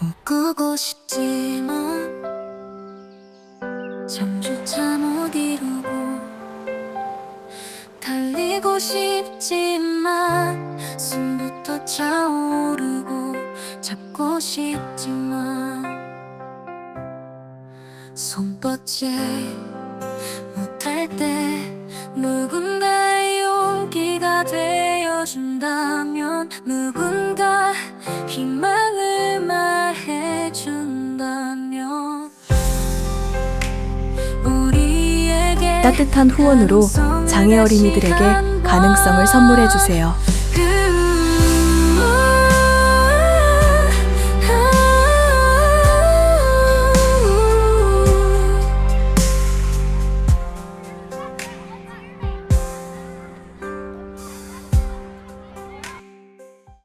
꿈꾸고 싶지만 잠조차 못 이루고 달리고 싶지만 숨부터 차오르고 잡고 싶지만 손뻗지 못할 때 누군가의 용기가 되어준다면 누군가 희망 따뜻한 후원으로 장애 어린이들에게 가능성을 선물해 주세요.